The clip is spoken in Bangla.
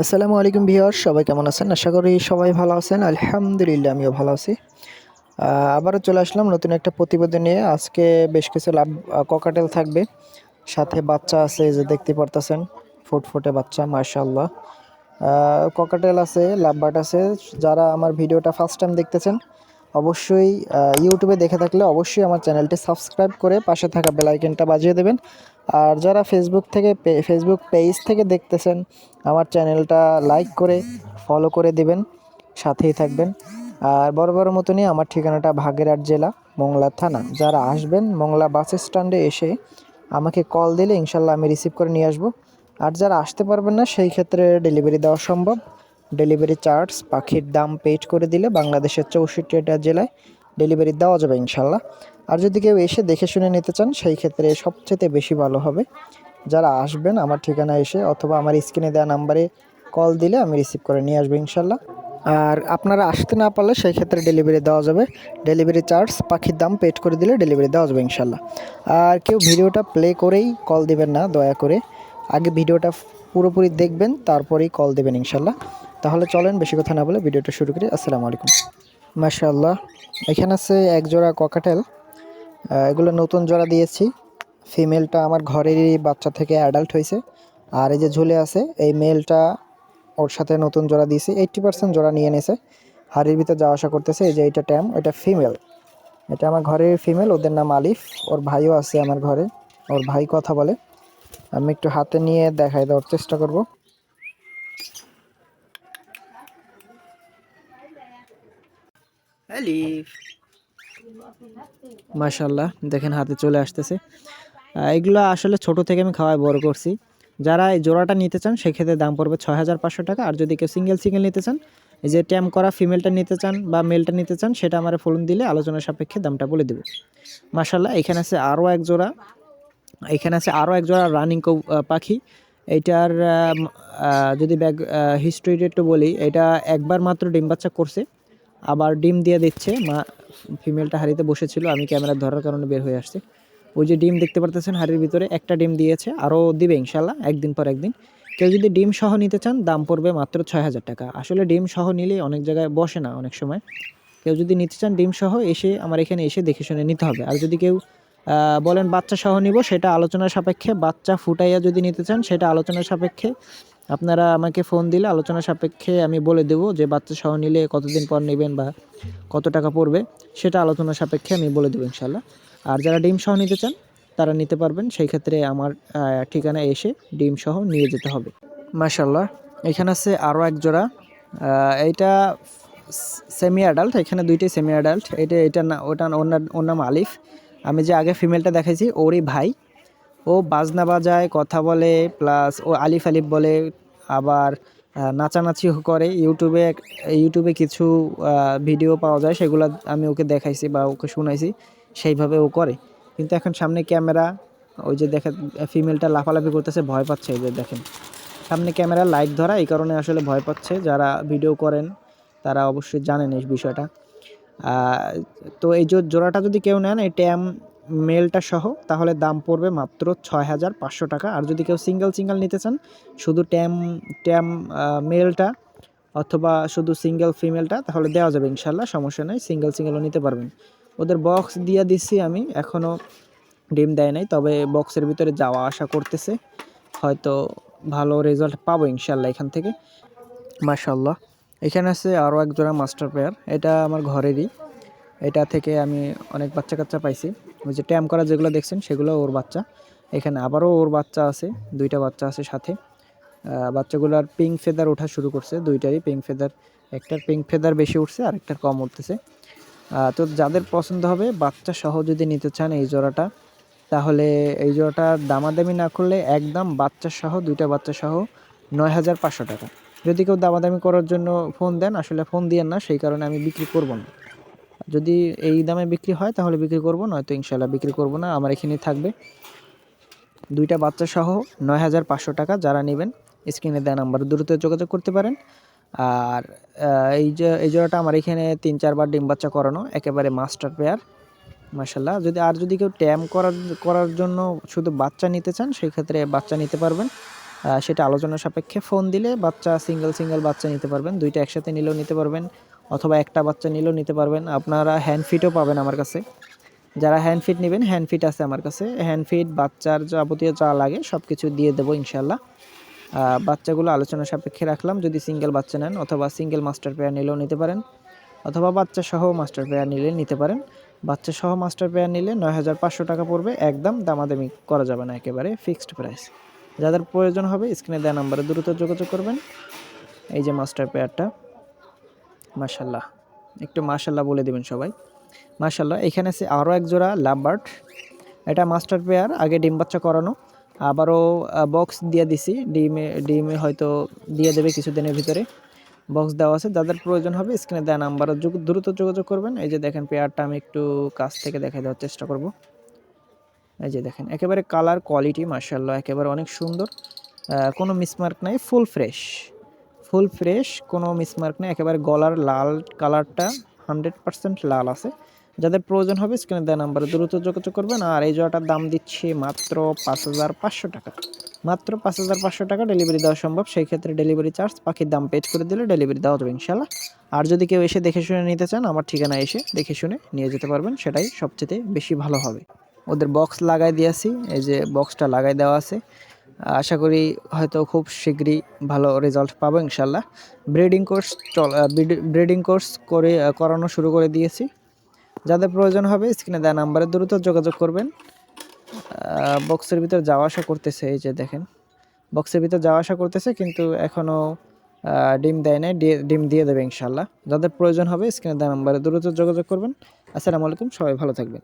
আসসালামু আলাইকুম ভিওর সবাই কেমন আছেন? আশা করি সবাই ভালো আছেন। আলহামদুলিল্লাহ, আমিও ভালো আছি। আবারও চলে আসলাম নতুন একটা প্রতিবেদন নিয়ে। আজকে বেশ কিছু লাভ ককাটেল থাকবে। সাথে বাচ্চা আছে যে দেখতে পারতেছেন ফুটফুটে বাচ্চা মার্শাল্লাহ ককাটেল আছে লাভবাট আছে। যারা আমার ভিডিওটা ফার্স্ট টাইম দেখতেছেন অবশ্যই ইউটিউবে দেখে থাকলে অবশ্যই আমার চ্যানেলটি সাবস্ক্রাইব করে পাশে থাকা বেল আইকনটা বাজিয়ে দেবেন। আর যারা ফেসবুক থেকে ফেসবুক পেজ থেকে দেখতেছেন, আমার চ্যানেলটা লাইক করে ফলো করে দিবেন, সাথেই থাকবেন। আর বড় বড় মতনই আমার ঠিকানাটা ভাগেরহাট জেলা, মংলা থানা। যারা আসবেন মংলা বাস স্ট্যান্ডে এসে আমাকে কল দিলে ইনশাল্লাহ আমি রিসিভ করে নিয়ে আসব। আর যারা আসতে পারবেন না, সেই ক্ষেত্রে ডেলিভারি দেওয়া সম্ভব। ডেলিভারি চার্জ, পাখির দাম পেড করে দিলে বাংলাদেশের চৌষট্টিটা জেলায় ডেলিভারি দেওয়া যাবে ইনশাল্লাহ। আর যদি কেউ এসে দেখে শুনে নিতে চান, সেই ক্ষেত্রে সবচেয়ে বেশি ভালো হবে। যারা আসবেন আমার ঠিকানা এসে অথবা আমার স্ক্রিনে দেওয়া নাম্বারে কল দিলে আমি রিসিভ করে নিয়ে আসব ইনশাল্লাহ। আর আপনারা আসতে না পারলে সেই ক্ষেত্রে ডেলিভারি দেওয়া যাবে। ডেলিভারি চার্জ পাখির দাম পেড করে দিলে ডেলিভারি দেওয়া যাবে ইনশাল্লাহ। আর কেউ ভিডিওটা প্লে করেই কল দিবেন না, দয়া করে। আগে ভিডিওটা পুরোপুরি দেখবেন, তারপরেই কল দেবেন ইনশাল্লাহ। তাহলে চলেন বেশি কথা না বলে ভিডিওটা শুরু করি। আসসালামু আলাইকুম। মাশাআল্লাহ, এখানে আছে এক জোড়া ককাটেল এগুলো নতুন জোড়া দিয়েছি। ফিমেলটা আমার ঘরেরই বাচ্চা থেকে অ্যাডাল্ট হয়েছে। আর এই যে ঝুলে আছে, এই মেলটা ওর সাথে নতুন জোড়া দিয়েছি। এইট্টি পার্সেন্ট জোড়া নিয়ে নিয়েছে। হাড়ির ভিতর যাওয়া আসা করতেছে, এই যে এইটা ট্যাম এটা ফিমেল এটা আমার ঘরের ফিমেল ওদের নাম আলিফ। ওর ভাইও আছে আমার ঘরে। ওর ভাই কথা বলে। আমি একটু হাতে নিয়ে দেখাই, দেওয়ার চেষ্টা করব। মাশাল্লাহ দেখেন হাতে চলে আসতেছে। এগুলো আসলে ছোট থেকে আমি খাওয়াই বড় করছি। যারা এই জোড়াটা নিতে চান, সেক্ষেত্রে দাম পড়বে ছয় হাজার পাঁচশো টাকা। আর যদি কেউ সিঙ্গেল সিঙ্গেল নিতে চান, এই যে ট্যাম করা ফিমেলটা নিতে চান বা মেলটা নিতে চান, সেটা আমার ফোন দিলে আলোচনার সাপেক্ষে দামটা বলে দেবো। মাশাল্লাহ এখানে আছে আরও এক জোড়া। এখানে আছে আরও এক জোড়া রানিং পাখি। এইটার যদি ব্যাগ হিস্ট্রিটা একটু বলি, এটা একবার মাত্র ডিম বাচ্চা করছে। আবার ডিম দিয়ে দিচ্ছে। মা ফিমেলটা হাড়িতে বসেছিল, আমি ক্যামেরা ধরার কারণে বের হয়ে আসছে। ওই যে ডিম দেখতে পারতেছেন, হাড়ির ভিতরে একটা ডিম দিয়েছে আরও দিবে ইনশাল্লাহ একদিন পর একদিন। কেউ যদি ডিম সহ নিতে চান, দাম পড়বে মাত্র ছয় হাজার টাকা। আসলে ডিম সহ নিলে অনেক জায়গায় বসে না অনেক সময়। কেউ যদি নিতে চান, ডিম সহ এসে আমার এখানে এসে দেখে শুনে নিতে হবে। আর যদি কেউ বলেন বাচ্চা সহ নিব, সেটা আলোচনার সাপেক্ষে, বাচ্চা ফুটাইয়া যদি নিতে চান, সেটা আলোচনার সাপেক্ষে আপনারা আমাকে ফোন দিলে আলোচনা সাপেক্ষে আমি বলে দেবো যে বাচ্চা সহ নিলে কতদিন পর নেবেন বা কত টাকা পড়বে সেটা আলোচনা সাপেক্ষে আমি বলে দেবো ইনশাল্লাহ আর যারা ডিম সহ নিতে চান তারা নিতে পারবেন সেই ক্ষেত্রে আমার আহ, ঠিকানায় এসে ডিম সহ নিয়ে যেতে হবে। মাশাল্লাহ এখানে আছে আরও এক জোড়া এইটা সেমি অ্যাডাল্ট এখানে দুইটাই সেমি অ্যাডাল্ট এটা এটা না ওটা ওর না- ওর নাম আলিফ। আমি যে আগে ফিমেলটা দেখাইছি ওরই ভাই। ও বাজনা বাজায় কথা বলে প্লাস ও আলিফ আলিফ বলে আবার আহ, নাচানাচিও করে। ইউটিউবে ইউটিউবে কিছু ভিডিও পাওয়া যায় সেগুলো আমি ওকে দেখাইছি বা ওকে শুনাইছি সেইভাবে ও করে। কিন্তু এখন সামনে ক্যামেরা ওই যে দেখা ফিমেলটা লাফালাফি করতেছে ভয় পাচ্ছে এই যে দেখেন। সামনে ক্যামেরা লাইট ধরা এই কারণে আসলে ভয় পাচ্ছে। যারা ভিডিও করেন তারা অবশ্যই জানেন এই বিষয়টা। তো এই জোড়াটা যদি কেউ নেন এই ট্যাম মেলটা সহ, তাহলে দাম পড়বে মাত্র ছয় হাজার পাঁচশো টাকা। আর যদি কেউ সিঙ্গেল সিঙ্গেল নিতে চান, শুধু ট্যাম ট্যাম মেলটা অথবা শুধু সিঙ্গেল ফিমেলটা, তাহলে দেওয়া যাবে ইনশাল্লাহ, সমস্যা নেই, সিঙ্গেল সিঙ্গেলও নিতে পারবেন। ওদের বক্স দিয়ে দিচ্ছি আমি এখনও ডিম দেয় নাই, তবে বক্সের ভিতরে যাওয়া আসা করতেছে। হয়তো ভালো রেজাল্ট পাবো ইনশাল্লাহ এখান থেকে। মাশাল্লাহ এখানে আছে আরও এক জোড়া মাস্টার পেয়ার, এটা আমার ঘরেরই। এটা থেকে আমি অনেক বাচ্চা কাচ্চা পাইছি। ওই যে ট্যাম করা যেগুলো দেখছেন, সেগুলো ওর বাচ্চা। এখানে আবারও ওর বাচ্চা আছে, দুইটা বাচ্চা আছে সাথে। বাচ্চাগুলোর পিঙ্ক ফেদার ওঠা শুরু করছে, দুইটারই পিঙ্ক ফেদার একটার পিঙ্ক ফেদার বেশি উঠছে আর একটার কম উঠতেছে। তো যাদের পছন্দ হবে, বাচ্চা সহ যদি নিতে চান এই জোড়াটা, তাহলে এই জোড়াটা দামাদামি না করলে একদম বাচ্চা সহ, দুইটা বাচ্চা সহ নয় হাজার পাঁচশো টাকা। যদি কেউ দামাদামি করার জন্য ফোন দেন, আসলে ফোন দিয়েন না, সেই কারণে আমি বিক্রি করব না। যদি এই দামে বিক্রি হয়, তাহলে বিক্রি করব, নয়তো ইনশাল্লাহ বিক্রি করব না। আমার এখানেই থাকবে। দুইটা বাচ্চা সহ নয় হাজার পাঁচশো টাকা যারা নেবেন, স্ক্রিনে দেওয়া নাম্বার, দ্রুত যোগাযোগ করতে পারেন। আর এই যে, এই জোড়াটা আমার এখানে তিন চারবার ডিম বাচ্চা করানো, একেবারে মাস্টার পেয়ার। মাসাল্লাহ যদি, আর যদি কেউ ট্যাম করার করার জন্য শুধু বাচ্চা নিতে চান সেই ক্ষেত্রে বাচ্চা নিতে পারবেন। সেটা আলোচনা সাপেক্ষে ফোন দিলে বাচ্চা, সিঙ্গেল সিঙ্গেল বাচ্চা নিতে পারবেন। দুইটা একসাথে নিলেও নিতে পারবেন। অথবা একটা বাচ্চা নিলেও নিতে পারবেন। আপনারা হ্যান্ড ফিটও পাবেন আমার কাছে। যারা হ্যান্ড ফিট নেবেন হ্যান্ড ফিট আছে আমার কাছে। হ্যান্ড ফিট বাচ্চার যাবতীয় যা লাগে সব কিছু দিয়ে দেবো ইনশাল্লাহ বাচ্চাগুলো আলোচনা সাপেক্ষে রাখলাম। যদি সিঙ্গেল বাচ্চা নেন অথবা সিঙ্গেল মাস্টার পেয়ার নিলেও নিতে পারেন। অথবা বাচ্চা সহ মাস্টার পেয়ার নিলে নিতে পারেন। বাচ্চা সহ মাস্টার পেয়ার নিলে নয় হাজার পাঁচশো টাকা পড়বে। একদম দামাদামি করা যাবে না, একেবারে ফিক্সড প্রাইস যাদের প্রয়োজন হবে স্ক্রিনে দেওয়া নাম্বারে দ্রুত যোগাযোগ করবেন। এই যে মাস্টার পেয়ারটা মাশাল্লাহ একটু মাশাল্লাহ বলে দেবেন সবাই। মাশাল্লাহ এখানে আছে আরও এক জোড়া লাভবার্ড এটা মাস্টার পেয়ার আগে ডিম বাচ্চা করানো। আবারও বক্স দিয়ে দিছি। ডিমে ডিমে হয়তো দিয়ে দেবে কিছুদিনের ভিতরে। বক্স দেওয়া আছে। যাদের প্রয়োজন হবে স্ক্রিনে দেওয়া নাম্বারে দ্রুত যোগাযোগ করবেন। এই যে দেখেন পেয়ারটা আমি একটু কাছ থেকে দেখাই দেওয়ার চেষ্টা করব। এই যে দেখেন, একেবারে কালার কোয়ালিটি মার্শাল্লাহ একেবারে অনেক সুন্দর। কোনো মিসমার্ক নাই ফুল ফ্রেশ ফুল ফ্রেশ, কোনো মিসমার্ক নেই, একেবারে গলার লাল কালারটা হান্ড্রেড পার্সেন্ট লাল আছে। যাদের প্রয়োজন হবে স্ক্রিনে দেওয়া নাম্বারে দ্রুত যোগাযোগ করবেন। আর এই জোড়াটার দাম দিচ্ছি মাত্র পাঁচ হাজার পাঁচশো টাকা। মাত্র পাঁচ হাজার পাঁচশো টাকা ডেলিভারি দেওয়া সম্ভব। সেই ক্ষেত্রে ডেলিভারি চার্জ পাখির দাম পেড করে দিলে ডেলিভারি দেওয়া যাবে ইনশাল্লাহ আর যদি কেউ এসে দেখে শুনে নিতে চান, আমার ঠিকানা এসে দেখে শুনে নিয়ে যেতে পারবেন। সেটাই সবচেয়ে বেশি ভালো হবে। ওদের বক্স লাগাই দিয়েছি। এই যে বক্সটা লাগাই দেওয়া আছে। আশা করি হয়তো খুব শীঘ্রই ভালো রেজাল্ট পাবো ইনশাল্লাহ ব্রিডিং কোর্স চল ব্রিডিং কোর্স করে করানো শুরু করে দিয়েছি। যাদের প্রয়োজন হবে স্ক্রিনে দেওয়া নাম্বারে দ্রুত যোগাযোগ করবেন। বক্সের ভিতর যাওয়া আসা করতেছে, এই যে দেখেন। বক্সের ভিতর যাওয়া আসা করতেছে, কিন্তু এখনও ডিম দেয় নাই ডিম দিয়ে দেবে ইনশাল্লাহ যাদের প্রয়োজন হবে স্ক্রিনে দেওয়া নাম্বারে দ্রুত যোগাযোগ করবেন। আসসালামু আলাইকুম, সবাই ভালো থাকবেন।